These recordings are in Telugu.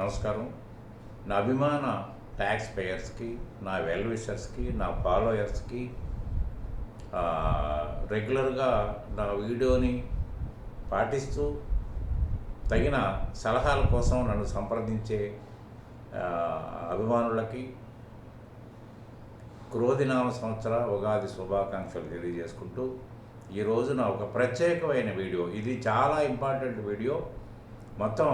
నమస్కారం. నా అభిమాన ట్యాక్స్ పేయర్స్కి నా వెల్విషర్స్కి నా ఫాలోయర్స్కి రెగ్యులర్గా నా వీడియోని పాటిస్తూ తగిన సలహాల కోసం నన్ను సంప్రదించే అభిమానులకి క్రోధినామ సంవత్సర ఉగాది శుభాకాంక్షలు తెలియజేసుకుంటూ ఈ రోజున ఒక ప్రత్యేకమైన వీడియో ఇది చాలా ఇంపార్టెంట్ వీడియో. మొత్తం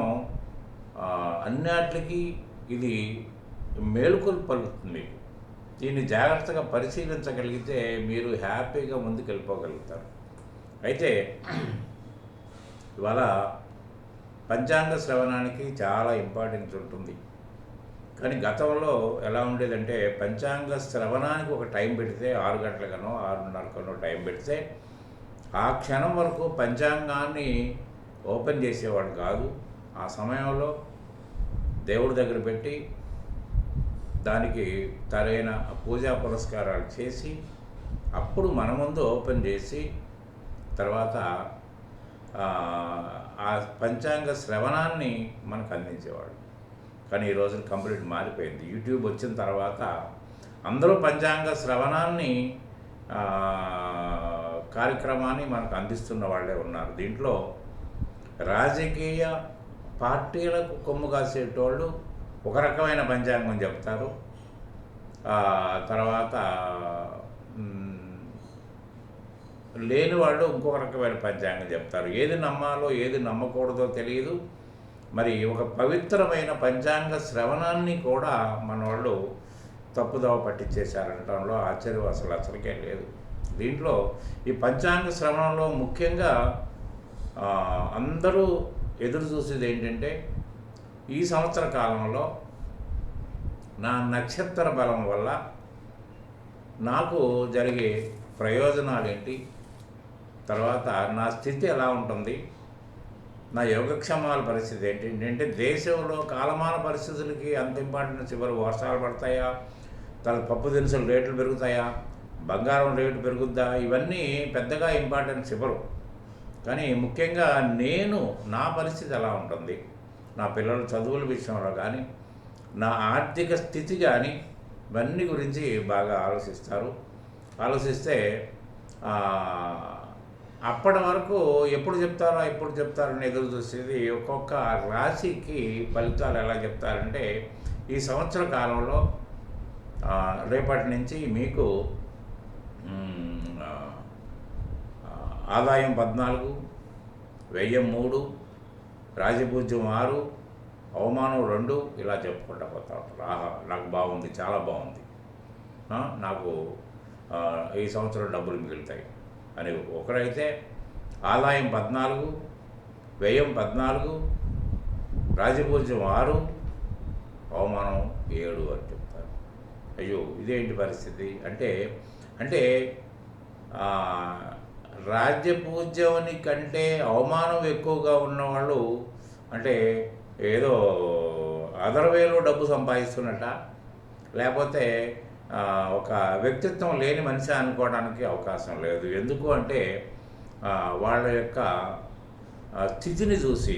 అన్నిటికీ ఇది మేలుకొలు పలుకుతుంది. దీన్ని జాగ్రత్తగా పరిశీలించగలిగితే మీరు హ్యాపీగా ముందుకు వెళ్ళిపోగలుగుతారు అయితే ఇవాళ పంచాంగ శ్రవణానికి చాలా ఇంపార్టెన్స్ ఉంటుంది. కానీ గతంలో ఎలా ఉండేదంటే పంచాంగ శ్రవణానికి ఒక టైం పెడితే ఆరు గంటలకనో ఆరున్నరకనో టైం పెడితే ఆ క్షణం వరకు పంచాంగాన్ని ఓపెన్ చేసేవాడు కాదు. ఆ సమయంలో దేవుడి దగ్గర పెట్టి దానికి తరైన పూజా పురస్కారాలు చేసి అప్పుడు మన ముందు ఓపెన్ చేసి తర్వాత ఆ, పంచాంగ శ్రవణాన్ని మనకు అందించేవాడు. కానీ ఈ రోజున కంప్లీట్ మారిపోయింది. యూట్యూబ్ వచ్చిన తర్వాత అందరూ పంచాంగ శ్రవణాన్ని కార్యక్రమాన్ని మనకు అందిస్తున్న వాళ్ళే ఉన్నారు. దీంట్లో రాజకీయ పార్టీలకు కొమ్ము కాసేటోళ్ళు ఒక రకమైన పంచాంగం చెప్తారు. తర్వాత లేని వాళ్ళు ఇంకొక రకమైన పంచాంగం చెప్తారు. ఏది నమ్మాలో ఏది నమ్మకూడదో తెలియదు. మరి ఒక పవిత్రమైన పంచాంగ శ్రవణాన్ని కూడా మన వాళ్ళు తప్పుదోవ పట్టించేశారనటంలో ఆశ్చర్యం అసలు అసలుకే లేదు. దీంట్లో ఈ పంచాంగ శ్రవణంలో ముఖ్యంగా అందరూ ఎదురు చూసేది ఏంటంటే ఈ సంవత్సర కాలంలో నా నక్షత్ర బలం వల్ల నాకు జరిగే ప్రయోజనాలు ఏంటి తర్వాత నా స్థితి ఎలా ఉంటుంది? నా యోగక్షేమాల పరిస్థితి ఏంటి? ఏంటంటే దేశంలో కాలమాన పరిస్థితులకి అంత ఇంపార్టెన్స్ ఇవ్వరు వర్షాలు పడతాయా? తర్వాత పప్పు దినుసులు రేట్లు పెరుగుతాయా? బంగారం రేటు పెరుగుద్దా? ఇవన్నీ పెద్దగా ఇంపార్టెన్స్ ఇవ్వరు. కానీ ముఖ్యంగా నేను నా పరిస్థితి ఎలా ఉంటుంది? నా పిల్లల చదువుల విషయంలో కానీ నా ఆర్థిక స్థితి కానీ ఇవన్నీ గురించి బాగా ఆలోచిస్తారు. ఆలోచిస్తే అప్పటి వరకు ఎప్పుడు చెప్తారో ఎప్పుడు చెప్తారని ఎదురు చూసేది ఒక్కొక్క రాశికి ఫలితాలు ఎలా చెప్తారంటే ఈ సంవత్సర కాలంలో రేపటి నుంచి మీకు ఆదాయం పద్నాలుగు వ్యయం మూడు రాజపూజ్యం ఆరు అవమానం రెండు ఇలా చెప్పుకుంటా పోతా ఉంటారు. ఆహా నాకు బాగుంది చాలా బాగుంది. నాకు ఈ సంవత్సరం డబ్బులు మిగులుతాయి. అని ఒకరైతే ఆదాయం పద్నాలుగు వ్యయం పద్నాలుగు రాజపూజ్యం ఆరు అవమానం ఏడు అని చెప్తారు. అయ్యో ఇదేంటి పరిస్థితి? అంటే అంటే రాజ్యపూజ్యముని కంటే అవమానం ఎక్కువగా ఉన్నవాళ్ళు అంటే ఏదో అదర్వేలో డబ్బు సంపాదిస్తున్నట లేకపోతే ఒక వ్యక్తిత్వం లేని మనిషి అనుకోవడానికి అవకాశం లేదు. ఎందుకు అంటే వాళ్ళ యొక్క స్థితిని చూసి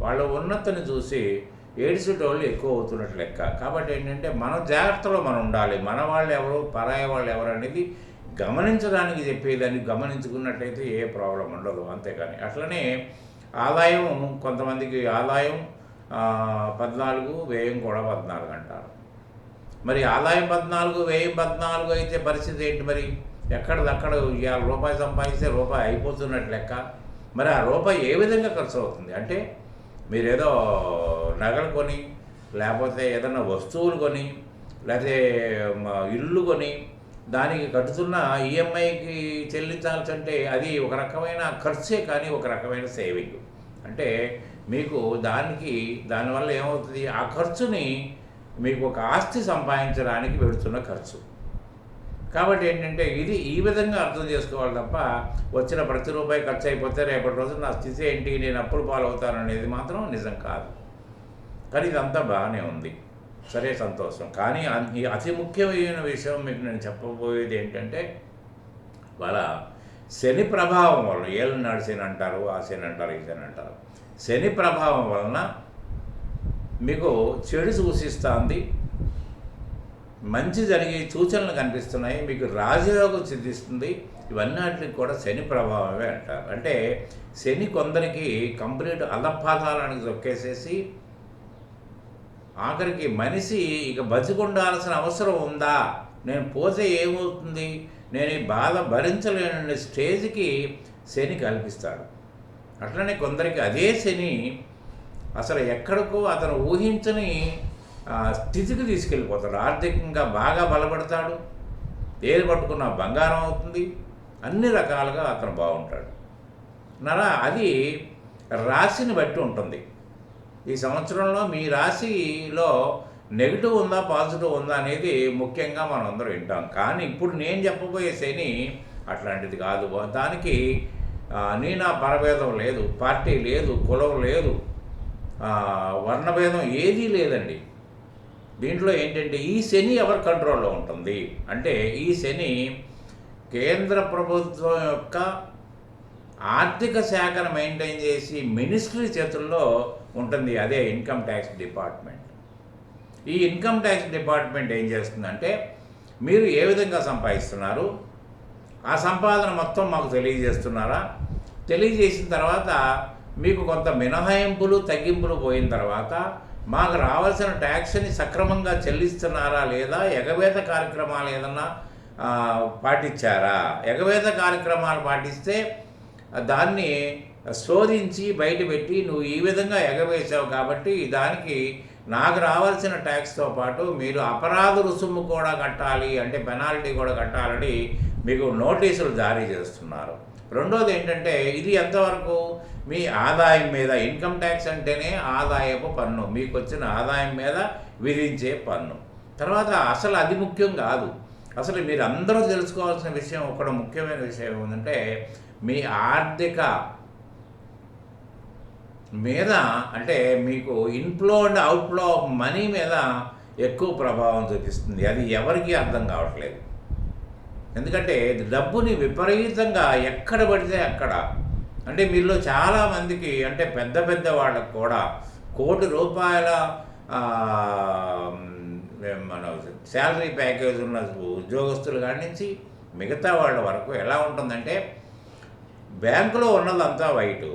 వాళ్ళ ఉన్నతిని చూసి ఏడిసేటోళ్ళు ఎక్కువ అవుతున్నట్టు లెక్క. కాబట్టి ఏంటంటే మన జాగ్రత్తలో మనం ఉండాలి. మన వాళ్ళు ఎవరు పరాయి వాళ్ళు ఎవరు అనేది గమనించడానికి చెప్పేదాన్ని గమనించుకున్నట్టయితే ఏ ప్రాబ్లం ఉండదు అంతేకాని అట్లనే ఆదాయం కొంతమందికి ఆదాయం పద్నాలుగు వ్యయం కూడా పద్నాలుగు అంటారు. మరి ఆదాయం పద్నాలుగు వ్యయం పద్నాలుగు అయితే పరిస్థితి ఏంటి మరి? ఎక్కడదక్కడ ఇవాళ రూపాయి సంపాదిస్తే రూపాయి అయిపోతున్నట్టు లెక్క. మరి ఆ రూపాయి ఏ విధంగా ఖర్చు అవుతుంది? అంటే మీరేదో నగలు కొని లేకపోతే ఏదైనా వస్తువులు కొని లేకపోతే ఇల్లు కొని దానికి కట్టుతున్న ఈఎంఐకి చెల్లించాల్సి అంటే అది ఒక రకమైన ఖర్చే కానీ ఒక రకమైన సేవింగ్ అంటే మీకు దానికి దానివల్ల ఏమవుతుంది? ఆ ఖర్చుని మీకు ఒక ఆస్తి సంపాదించడానికి పెడుతున్న ఖర్చు. కాబట్టి ఏంటంటే ఇది ఈ విధంగా అర్థం చేసుకోవాలి తప్ప వచ్చిన ప్రతి రూపాయి ఖర్చు అయిపోతే రేపటి రోజు నా స్థితి ఏంటి? నేను అప్పులు పాలవుతాను అనేది మాత్రం నిజం కాదు. కానీ ఇదంతా బాగానే ఉంది. సరే సంతోషం. కానీ ఈ అతి ముఖ్యమైన విషయం మీకు నేను చెప్పబోయేది ఏంటంటే వాళ్ళ శని ప్రభావం వలన ఏళ్ళనాడు శని అంటారు ఆ శని అంటారు ఈ శని అంటారు. శని ప్రభావం వలన మీకు చెడు సూచిస్తుంది మంచి జరిగే సూచనలు కనిపిస్తున్నాయి మీకు రాజయోగం సిద్ధిస్తుంది ఇవన్నీ కూడా శని ప్రభావమే అంటారు. అంటే శని కొందరికి కంప్లీట్ అధపాతాలను తొక్కేసేసి ఆఖరికి మనిషి ఇక బతికుండాల్సిన అవసరం ఉందా? నేను పోతే ఏమవుతుంది? నేను ఈ బాధ భరించలేని స్టేజ్కి శని కల్పిస్తాడు. అట్లనే కొందరికి అదే శని అసలు ఎక్కడికో అతను ఊహించని స్థితికి తీసుకెళ్ళిపోతాడు. ఆర్థికంగా బాగా బలపడతాడు. ఏది పట్టుకున్న బంగారం అవుతుంది. అన్ని రకాలుగా అతను బాగుంటాడు. నరా అది రాశిని బట్టి ఉంటుంది. ఈ సంవత్సరంలో మీ రాశిలో నెగిటివ్ ఉందా పాజిటివ్ ఉందా అనేది ముఖ్యంగా మనం అందరూ వింటాం. కానీ ఇప్పుడు నేను చెప్పబోయే శని అట్లాంటిది కాదు. దానికి నీ నా పరభేదం లేదు పార్టీ లేదు కులం లేదు వర్ణభేదం ఏదీ లేదండి. దీంట్లో ఏంటంటే ఈ శని ఎవరి కంట్రోల్లో ఉంటుంది? అంటే ఈ శని కేంద్ర ప్రభుత్వం యొక్క ఆర్థిక శాఖను మెయింటైన్ చేసి మినిస్ట్రీ చేతుల్లో ఉంటుంది. అదే ఇన్కమ్ ట్యాక్స్ డిపార్ట్మెంట్. ఈ ఇన్కమ్ ట్యాక్స్ డిపార్ట్మెంట్ ఏం చేస్తుందంటే మీరు ఏ విధంగా సంపాదిస్తున్నారు? ఆ సంపాదన మొత్తం మాకు తెలియజేస్తున్నారా? తెలియజేసిన తర్వాత మీకు కొంత మినహాయింపులు తగ్గింపులు పోయిన తర్వాత మాకు రావాల్సిన ట్యాక్స్ని సక్రమంగా చెల్లిస్తున్నారా లేదా? ఎగవేత కార్యక్రమాలు ఏదన్నా పాటించారా? ఎగవేత కార్యక్రమాలు పాటిస్తే దాన్ని శోధించి బయటపెట్టి నువ్వు ఈ విధంగా ఎగవేశావు కాబట్టి దానికి నాకు రావాల్సిన ట్యాక్స్తో పాటు మీరు అపరాధ రుసుము కూడా కట్టాలి అంటే పెనాల్టీ కూడా కట్టాలని మీకు నోటీసులు జారీ చేస్తున్నారు. రెండోది ఏంటంటే ఇది ఎంతవరకు? మీ ఆదాయం మీద ఇన్కమ్ ట్యాక్స్ అంటేనే ఆదాయపు పన్ను. మీకు వచ్చిన ఆదాయం మీద విధించే పన్ను. తర్వాత అసలు అది ముఖ్యం కాదు. అసలు మీరు అందరూ తెలుసుకోవాల్సిన విషయం ఒకటి ముఖ్యమైన విషయం ఏంటంటే మీ ఆర్థిక మీద అంటే మీకు inflow and outflow of money మీద ఎక్కువ ప్రభావం చూపిస్తుంది. అది ఎవరికీ అర్థం కావట్లేదు. ఎందుకంటే డబ్బుని విపరీతంగా ఎక్కడ పడితే అక్కడ. అంటే మీలో చాలామందికి అంటే పెద్ద పెద్ద వాళ్ళకు కూడా కోటి రూపాయల మన శాలరీ ప్యాకేజ్ ఉన్న ఉద్యోగస్తులు కాడి నుంచి మిగతా వాళ్ళ వరకు ఎలా ఉంటుందంటే బ్యాంకులో ఉన్నదంతా వైటు.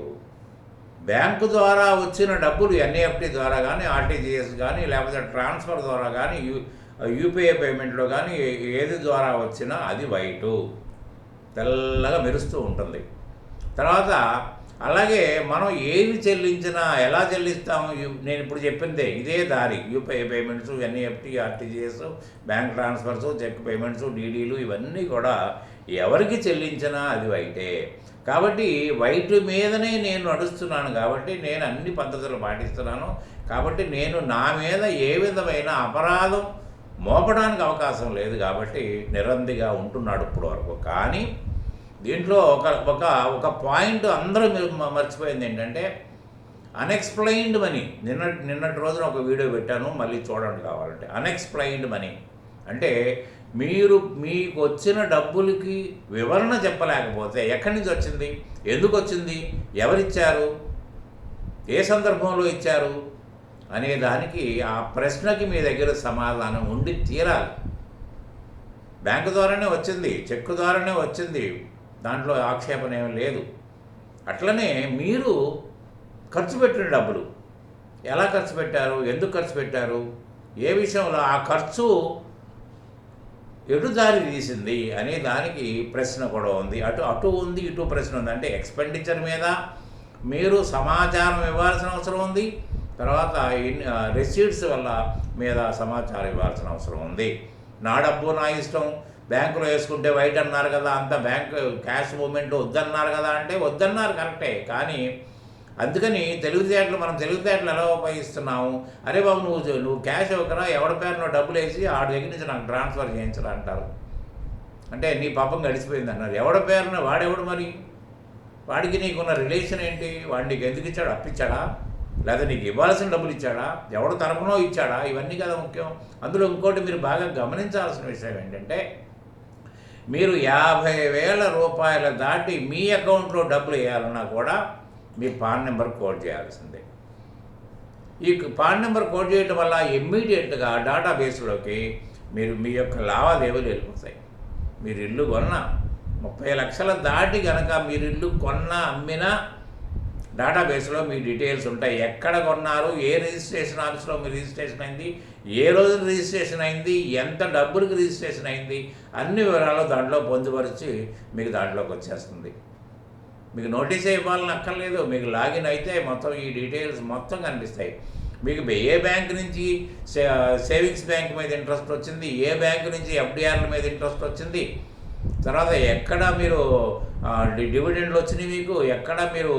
బ్యాంకు ద్వారా వచ్చిన డబ్బులు ఎన్ఈఎఫ్టీ ద్వారా కానీ ఆర్టీజీఎస్ కానీ లేకపోతే ట్రాన్స్ఫర్ ద్వారా కానీ యూ యూపీఐ పేమెంట్లో కానీ ఏది ద్వారా వచ్చినా అది వైటు. తెల్లగా మెరుస్తూ ఉంటుంది. తర్వాత అలాగే మనం ఏది చెల్లించినా ఎలా చెల్లిస్తాము? నేను ఇప్పుడు చెప్పిందే ఇదే దారి. UPI payments NEFT RTGS bank transfers cheque payments డీడీలు ఇవన్నీ కూడా ఎవరికి చెల్లించినా అది వైటే. కాబట్టి వైట్ మీదనే నేను నడుస్తున్నాను కాబట్టి నేను అన్ని పద్ధతులు పాటిస్తున్నాను. కాబట్టి నేను నా మీద ఏ విధమైన అపరాధం మోపడానికి అవకాశం లేదు కాబట్టి నిరందిగా ఉంటున్నాడు ఇప్పుడు వరకు కానీ దీంట్లో ఒక ఒక ఒక పాయింట్ అందరూ మర్చిపోయింది ఏంటంటే అన్ఎక్స్ప్లెయిన్డ్ మనీ నిన్న నిన్నటి రోజున ఒక వీడియో పెట్టాను మళ్ళీ చూడండి కావాలంటే. అన్ఎక్స్ప్లెయిన్డ్ మనీ అంటే మీరు మీకు వచ్చిన డబ్బులకి వివరణ చెప్పలేకపోతే ఎక్కడి నుంచి వచ్చింది? ఎందుకు వచ్చింది? ఎవరిచ్చారు? ఏ సందర్భంలో ఇచ్చారు? అనే దానికి ఆ ప్రశ్నకి మీ దగ్గర సమాధానం ఉండి తీరాలి. బ్యాంకు ద్వారానే వచ్చింది చెక్కు ద్వారానే వచ్చింది. దాంట్లో ఆక్షేపణ ఏం లేదు. అట్లనే మీరు ఖర్చు పెట్టిన డబ్బులు ఎలా ఖర్చు పెట్టారు? ఎందుకు ఖర్చు పెట్టారు? ఏ విషయంలో? ఆ ఖర్చు ఎటు దారి తీసింది అనే దానికి ప్రశ్న కూడా ఉంది. అటు అటు ఉంది ఇటు ప్రశ్న ఉంది. అంటే ఎక్స్పెండిచర్ మీద మీరు సమాచారం ఇవ్వాల్సిన అవసరం ఉంది. తర్వాత రెసీట్స్ వల్ల మీద సమాచారం ఇవ్వాల్సిన అవసరం ఉంది. నా డబ్బు నా ఇష్టం. బ్యాంకులో వేసుకుంటే వైట్ అన్నారు కదా అంత బ్యాంక్ క్యాష్ మూమెంట్ వద్దన్నారు కదా అంటే వద్దన్నారు కరెక్టే. కానీ అందుకని తెలివితేటలు మనం తెలివితేటలు ఎలా ఉపయోగిస్తున్నాము? అరే బాబు నువ్వు నువ్వు క్యాష్ ఇవ్వకరా? ఎవరి పేరునో డబ్బులు వేసి ఆడి దగ్గర నుంచి నాకు ట్రాన్స్ఫర్ చేయించరా అంటారు. అంటే నీ పాపం గడిచిపోయింది అన్నారు. ఎవడి పేరున వాడెవడు మరి? వాడికి నీకున్న రిలేషన్ ఏంటి? వాడు నీకు ఎందుకు ఇచ్చాడు? అప్పిచ్చాడా? లేదా నీకు ఇవ్వాల్సిన డబ్బులు ఇచ్చాడా? ఎవడు తరపునో ఇచ్చాడా? ఇవన్నీ కదా ముఖ్యం. అందులో ఇంకోటి మీరు బాగా గమనించాల్సిన విషయం ఏంటంటే మీరు యాభై వేల రూపాయల దాటి మీ అకౌంట్లో డబ్బులు వేయాలన్నా కూడా మీ పాన్ నెంబర్ కోడ్ చేయాల్సిందే. ఈ పాన్ నెంబర్ కోడ్ చేయడం వల్ల ఇమ్మీడియట్గా డేటాబేస్లోకి మీరు మీ యొక్క లావాదేవీలు వెళ్ళిపోతాయి. మీరు ఇల్లు కొన్నా ముప్పై లక్షల దాటి కనుక మీరు ఇల్లు కొన్నా అమ్మినా డేటాబేస్లో మీ డీటెయిల్స్ ఉంటాయి. ఎక్కడ కొన్నారు ఏ రిజిస్ట్రేషన్ ఆఫీస్లో మీ రిజిస్ట్రేషన్ అయింది ఏ రోజు రిజిస్ట్రేషన్ అయింది ఎంత డబ్బులకు రిజిస్ట్రేషన్ అయింది అన్ని వివరాలు దాంట్లో పొందుపరిచి మీకు దాంట్లోకి వచ్చేస్తుంది. మీకు నోటీస్ ఇవ్వాలని అక్కర్లేదు మీకు లాగిన్ అయితే మొత్తం ఈ డీటెయిల్స్ మొత్తం కనిపిస్తాయి. మీకు ఏ బ్యాంక్ నుంచి సేవింగ్స్ బ్యాంక్ మీద ఇంట్రెస్ట్ వచ్చింది ఏ బ్యాంక్ నుంచి ఎఫ్డిఆర్ల మీద ఇంట్రెస్ట్ వచ్చింది తర్వాత ఎక్కడ మీరు డివిడెండ్లు వచ్చినాయి మీకు ఎక్కడ మీరు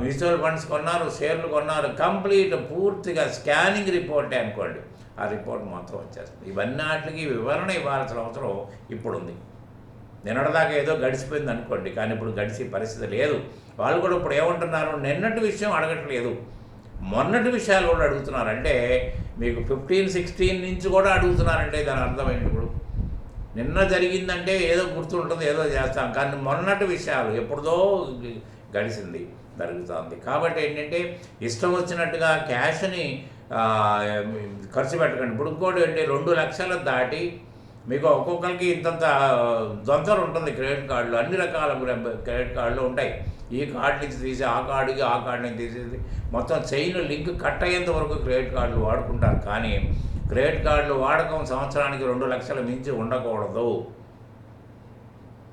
మ్యూచువల్ ఫండ్స్ కొన్నారు షేర్లు కొన్నారు కంప్లీట్ పూర్తిగా స్కానింగ్ రిపోర్టే అనుకోండి. ఆ రిపోర్ట్ మొత్తం వచ్చేస్తుంది. ఇవన్నీ వాటికి వివరణ ఇవ్వాల్సిన అవసరం ఇప్పుడు ఉంది నిన్నటిదాకా ఏదో గడిచిపోయింది అనుకోండి కానీ ఇప్పుడు గడిచే పరిస్థితి లేదు. వాళ్ళు కూడా ఇప్పుడు ఏమంటున్నారు? నిన్నటి విషయం అడగట్లేదు. మొన్నటి విషయాలు కూడా అడుగుతున్నారంటే మీకు ఫిఫ్టీన్ సిక్స్టీన్ నుంచి కూడా అడుగుతున్నారంటే దాని అర్థమైంది ఇప్పుడు? నిన్న జరిగిందంటే ఏదో గుర్తుంటుంది ఏదో చేస్తాం. కానీ మొన్నటి విషయాలు ఎప్పుడుదో గడిచింది జరుగుతుంది. కాబట్టి ఏంటంటే ఇష్టం వచ్చినట్టుగా క్యాష్ని ఖర్చు పెట్టకండి. ఇప్పుడు ఇంకోటి ఏంటి? రెండు లక్షలు దాటి మీకు ఒక్కొక్కరికి ఇంతంత దొంతలు ఉంటుంది క్రెడిట్ కార్డులు. అన్ని రకాల క్రెడిట్ కార్డులు ఉంటాయి. ఈ కార్డు నుంచి తీసి ఆ కార్డుకి ఆ కార్డు నుంచి తీసేసి మొత్తం చైన్ లింక్ కట్ అయ్యేంత వరకు క్రెడిట్ కార్డులు వాడుకుంటారు. కానీ క్రెడిట్ కార్డులు వాడకం సంవత్సరానికి రెండు లక్షల మించి ఉండకూడదు.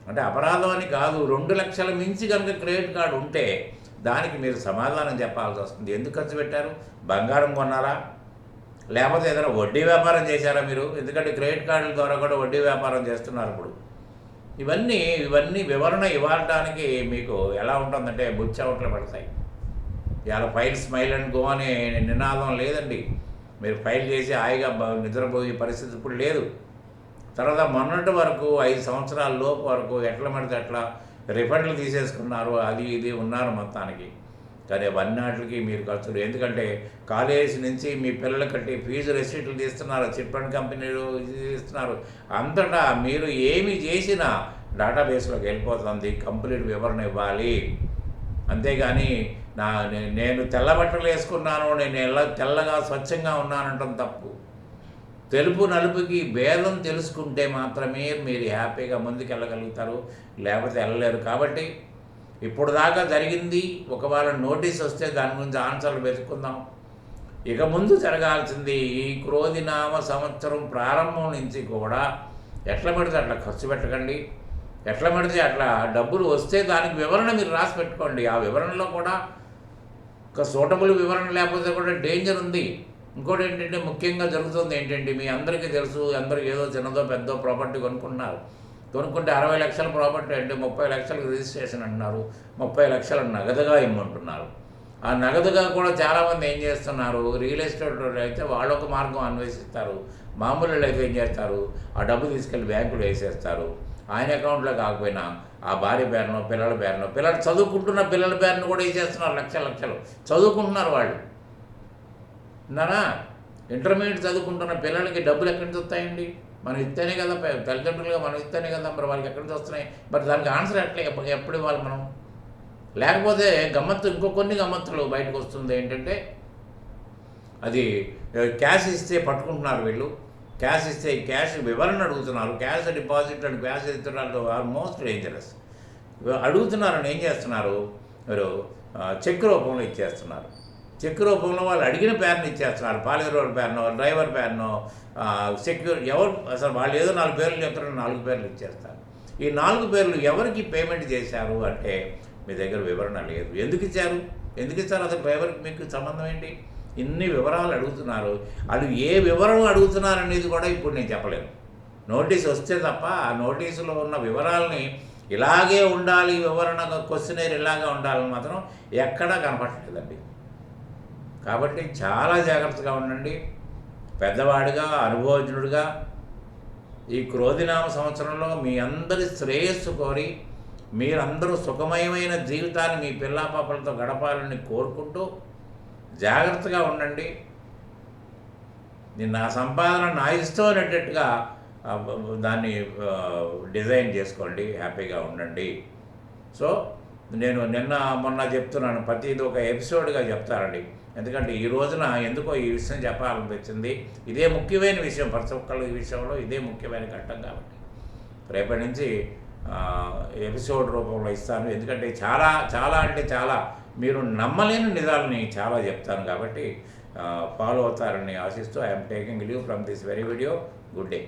అంటే అపరాధం అని కాదు రెండు లక్షల మించి కనుక క్రెడిట్ కార్డు ఉంటే దానికి మీరు సమాధానం చెప్పాల్సి వస్తుంది. ఎందుకు ఖర్చు పెట్టారు? బంగారం కొన్నారా? లేకపోతే ఏదైనా వడ్డీ వ్యాపారం చేశారా మీరు? ఎందుకంటే క్రెడిట్ కార్డుల ద్వారా కూడా వడ్డీ వ్యాపారం చేస్తున్నారు ఇప్పుడు. ఇవన్నీ ఇవన్నీ వివరణ ఇవ్వడానికి మీకు ఎలా ఉంటుందంటే బుచ్చవట్లు పడతాయి. ఇవాళ ఫైల్ స్మైల్ అండ్ గో అనే నినాదం లేదండి. మీరు ఫైల్ చేసి హాయిగా నిద్రపోయే పరిస్థితి ఇప్పుడు లేదు. తర్వాత మొన్నటి వరకు ఐదు సంవత్సరాల లోపు వరకు ఎట్లా పడితే అట్లా రిఫండ్లు తీసేసుకున్నారు అది ఇది ఉన్నారు మొత్తానికి. కానీ అవన్నిటికి మీరు ఖర్చులు. ఎందుకంటే కాలేజ్ నుంచి మీ పిల్లలు కట్టి ఫీజు రెసిప్ట్లు తీస్తున్నారు చిట్ ఫండ్ కంపెనీలు ఇస్తున్నారు అంతటా మీరు ఏమి చేసినా డేటాబేస్లోకి వెళ్ళిపోతుంది కంప్లీట్ వివరణ ఇవ్వాలి. అంతేగాని నా నేను తెల్ల బట్టలు వేసుకున్నాను నేను ఎలా తెల్లగా స్వచ్ఛంగా ఉన్నానంటాం తప్పు. తెలుపు నలుపుకి భేదం తెలుసుకుంటే మాత్రమే మీరు హ్యాపీగా ముందుకెళ్ళగలుగుతారు లేకపోతే వెళ్ళలేరు. కాబట్టి ఇప్పుడు దాకా జరిగింది ఒకవేళ నోటీస్ వస్తే దాని గురించి ఆన్సర్లు వెతుక్కుందాం. ఇక ముందు జరగాల్సింది ఈ క్రోధినామ సంవత్సరం ప్రారంభం నుంచి కూడా ఎట్లా పెడితే అట్లా ఖర్చు పెట్టకండి. ఎట్లా పెడితే అట్లా డబ్బులు వస్తే దానికి వివరణ మీరు రాసి పెట్టుకోండి. ఆ వివరణలో కూడా ఒక సూటబుల్ వివరణ లేకపోతే కూడా డేంజర్ ఉంది. ఇంకోటి ఏంటంటే ముఖ్యంగా జరుగుతుంది ఏంటంటే మీ అందరికీ తెలుసు అందరికీ ఏదో చిన్నదో పెద్దో ప్రాపర్టీ కొనుక్కున్నారు కొనుక్కుంటే అరవై లక్షల ప్రాపర్టీ అంటే ముప్పై లక్షలకు రిజిస్ట్రేషన్ అంటున్నారు ముప్పై లక్షలు నగదుగా ఇమ్మంటున్నారు. ఆ నగదుగా కూడా చాలామంది ఏం చేస్తున్నారు రియల్ ఎస్టేట్ అయితే వాళ్ళు ఒక మార్గం అన్వేషిస్తారు మామూలు అయితే ఏం చేస్తారు ఆ డబ్బు తీసుకెళ్ళి బ్యాంకులో వేసేస్తారు. ఆయన అకౌంట్లో కాకపోయినా ఆ భార్య పేరునో పిల్లల పేరునో పిల్లలు చదువుకుంటున్న పిల్లల పేరును కూడా వేసేస్తున్నారు లక్షల లక్షలు. చదువుకుంటున్నారు వాళ్ళు. నానా ఇంటర్మీడియట్ చదువుకుంటున్న పిల్లలకి డబ్బులు ఎక్కడి నుంచి వస్తాయండి? మనం ఇస్తేనే కదా తల్లిదండ్రులుగా మనం ఇస్తేనే కదా మరి వాళ్ళకి ఎక్కడి నుంచి వస్తున్నాయి? మరి దానికి ఆన్సర్ ఎట్లా? ఎప్పుడు ఇవ్వాలి మనం? లేకపోతే గమ్మత్తు ఇంకో కొన్ని గమ్మత్తులు బయటకు వస్తుంది ఏంటంటే అది క్యాష్ ఇస్తే పట్టుకుంటున్నారు వీళ్ళు. క్యాష్ ఇస్తే క్యాష్ వివరణ అడుగుతున్నారు. క్యాష్ డిపాజిట్ అండ్ క్యాష్ ఇస్తున్నారు. ఆర్ మోస్ట్ డేంజరస్ అడుగుతున్నారని ఏం చేస్తున్నారు? మీరు చెక్ రూపంలో ఇచ్చేస్తున్నారు. చెక్ రూపంలో వాళ్ళు అడిగిన పేరుని ఇచ్చేస్తున్నారు. పాలేరోడ్ పేరునో డ్రైవర్ పేరునో సెక్యూర్ ఎవరు అసలు వాళ్ళు ఏదో నాలుగు పేర్లు చెప్తున్నారు నాలుగు పేర్లు ఇచ్చేస్తారు. ఈ నాలుగు పేర్లు ఎవరికి పేమెంట్ చేశారు అంటే మీ దగ్గర వివరణ లేదు. ఎందుకు ఇచ్చారు? ఎందుకు ఇచ్చారు? అసలు డ్రైవర్కి మీకు సంబంధం ఏంటి? ఇన్ని వివరాలు అడుగుతున్నారు. అది ఏ వివరం అడుగుతున్నారు అనేది కూడా ఇప్పుడు నేను చెప్పలేను. నోటీస్ వస్తే తప్ప ఆ నోటీసులో ఉన్న వివరాలని ఇలాగే ఉండాలి వివరణ క్వశ్చనేర్ ఇలాగే ఉండాలని మాత్రం ఎక్కడా కనపడలేదండి కాబట్టి చాలా జాగ్రత్తగా ఉండండి. పెద్దవాడిగా అనుభవజ్ఞుడిగా ఈ క్రోధినామ సంవత్సరంలో మీ అందరి శ్రేయస్సు కోరి మీరందరూ సుఖమయమైన జీవితాన్ని మీ పిల్లా పాపలతో గడపాలని కోరుకుంటూ జాగ్రత్తగా ఉండండి. నేను నా సంపాదన నా ఇష్టం అనేటట్టుగా దాన్ని డిజైన్ చేసుకోండి హ్యాపీగా ఉండండి. సో నేను నిన్న మొన్న చెప్తున్నాను ప్రతిది ఒక ఎపిసోడ్గా చెప్తానండి. ఎందుకంటే ఈ రోజున ఎందుకో ఈ విషయం చెప్పాలనిపించింది ఇదే ముఖ్యమైన విషయం ప్రతి ఒక్కళ్ళు ఈ విషయంలో ఇదే ముఖ్యమైన ఘట్టం కాబట్టి. రేపటి నుంచి ఎపిసోడ్ రూపంలో ఇస్తాను. ఎందుకంటే చాలా చాలా అంటే చాలా మీరు నమ్మలేని నిజాలని చాలా చెప్తాను కాబట్టి ఫాలో అవుతారని ఆశిస్తూ I'm taking leave from this very video good day